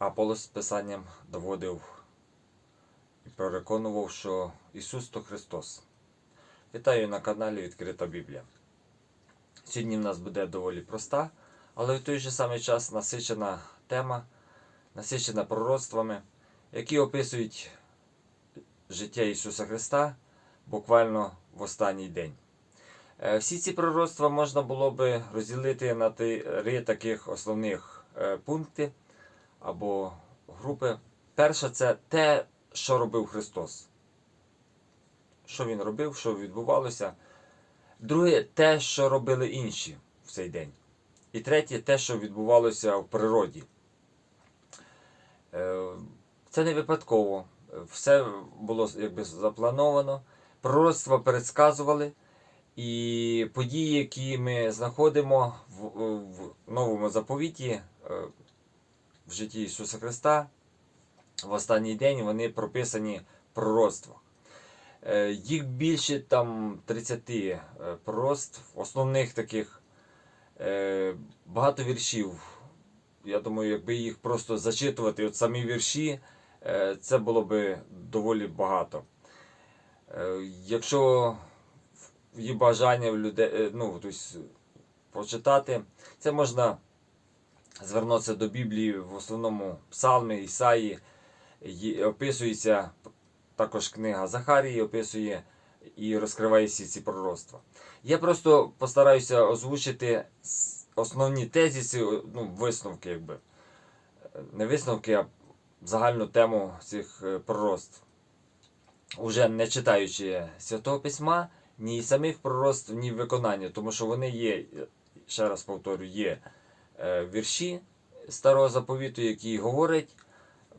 Аполос Писанням доводив і переконував, що Ісус то Христос. Вітаю на каналі Відкрита Біблія. Сьогодні в нас буде доволі проста, але в той же самий час насичена тема, насичена пророцтвами, які описують життя Ісуса Христа буквально в останній день. Е, Всі ці пророцтва можна було би розділити на три таких основних е, пункти або групи. Перше, це те, що робив Христос. Що Він робив, що відбувалося. Друге, те, що робили інші в цей день. І третє, те, що відбувалося в природі. Е, Це не випадково. Все було якби заплановано. Пророцтва передсказували. І події, які ми знаходимо в, в новому заповіті е, в житті Ісуса Христа, в останній день вони прописані в пророцтвах. Е, Їх більше там 30 е, пророцтв, основних таких е, багато віршів. Я думаю, якби їх просто зачитувати, от самі вірші, це було би доволі багато. Якщо є бажання в людей, ну, тобто, почитати, це можна звернутися до Біблії в основному Псалми, Ісаї, описується також книга Захарії, описує і розкриває всі ці пророцтва. Я просто постараюся озвучити основні тезиси, ну, висновки, якби. Не висновки, а загальну тему цих е, пророцтв. Уже не читаючи Святого Письма, ні самих пророцтв, ні виконання, тому що вони є, ще раз повторю, є вірші Старого заповіту, які говорять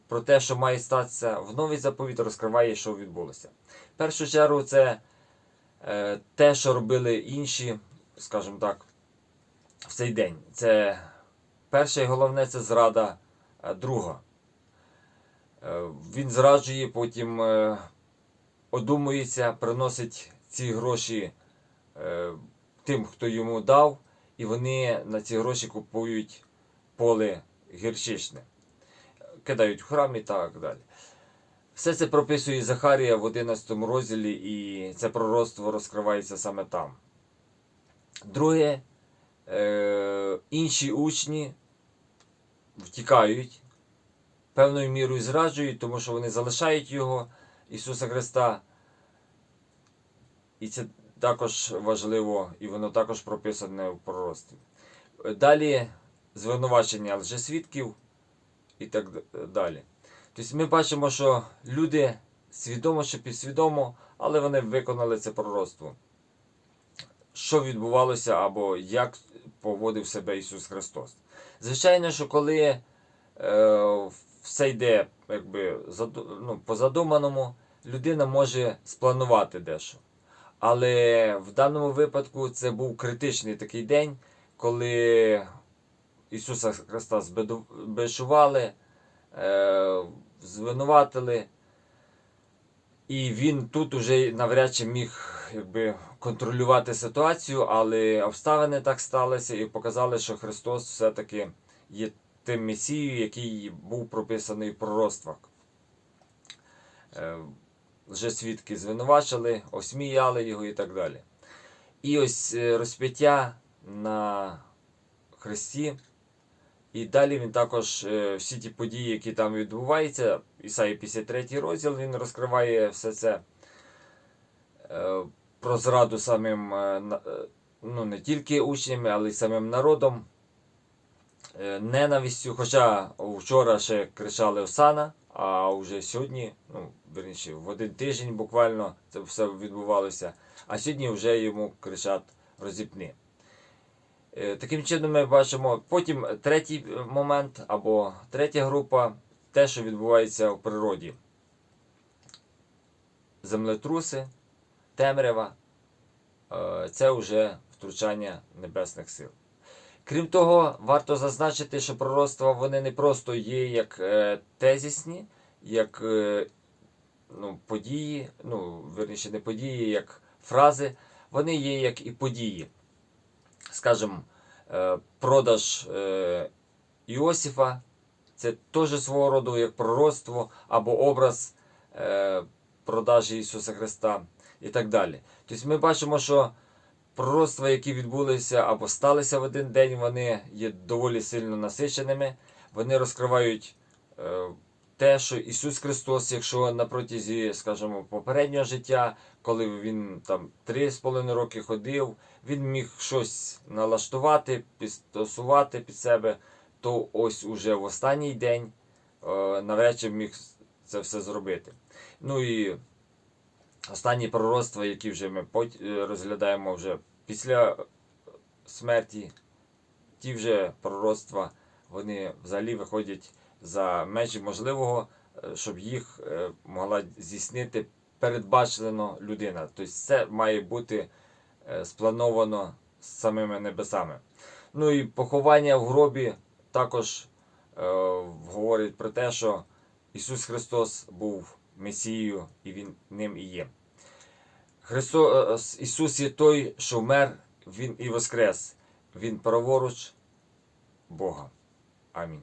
про те, що має статися, в новий заповіт розкриває, що відбулося. В першу чергу, це е, те, що робили інші, скажімо так, в цей день. Це перше і головне це зрада е, друга. Е, він зраджує, потім е, одумується, приносить ці гроші е, тим, хто йому дав, і вони на ці гроші купують поле гірчичне, кидають в храм і так далі. Все це прописує Захарія в 11 розділі, і це пророцтво розкривається саме там. Друге, е, інші учні втікають, певною мірою зраджують, тому що вони залишають його, Ісуса Христа. І це також важливо, і воно також прописане в пророцтві. Далі звинувачення лжесвідків і так далі. Тобто ми бачимо, що люди свідомо чи підсвідомо, але вони виконали це пророцтво. Що відбувалося або як поводив себе Ісус Христос. Звичайно, що коли е, все йде якби, ну, по задуманому, людина може спланувати дещо. Але в даному випадку це був критичний такий день, коли Ісуса Христа збешували, е, звинуватили. І він тут уже навряд чи міг якби, контролювати ситуацію, але обставини так сталися і показали, що Христос все-таки є тим Месією, який був прописаний в пророцтвах. Лжесвідки звинувачили, осміяли його і так далі. І ось е, розп'яття на Христі. І далі він також е, всі ті події, які там відбуваються, Ісаї 53 розділ, він розкриває все це е, про зраду самим, ну не тільки учнями, але й самим народом. Ненавистю, хоча вчора ще кричали Осана, а вже сьогодні, ну, верніше, в один тиждень буквально це все відбувалося, а сьогодні вже йому кричать розіпни. Е, Таким чином ми бачимо потім третій е, момент або третя група те, що відбувається в природі. Землетруси, темрява е, це вже втручання небесних сил. Крім того, варто зазначити, що пророцтва вони не просто є як е, тезісні, як е, ну, події, ну, верніше, не події, як фрази, вони є як і події. Скажімо, е, продаж е, Іосифа це теж свого роду як пророцтво або образ е, продажі Ісуса Христа і так далі. Тобто ми бачимо, що пророцтва, які відбулися або сталися в один день, вони є доволі сильно насиченими. Вони розкривають е, те, що Ісус Христос, якщо на протязі, скажімо, попереднього життя, коли він там 3,5 роки ходив, він міг щось налаштувати, підстосувати під себе, то ось уже в останній день е, навряд міг це все зробити. Ну і останні пророцтва, які вже ми е, розглядаємо вже після смерті, ті вже пророцтва, вони взагалі виходять за межі можливого, е, щоб їх е, могла здійснити передбачено людина. Тобто це має бути е, сплановано з самими небесами. Ну і поховання в гробі також е, говорить про те, що Ісус Христос був Месією і Він ним і є. Христос, Ісус є той, що вмер, Він і воскрес. Він праворуч Бога. Амінь.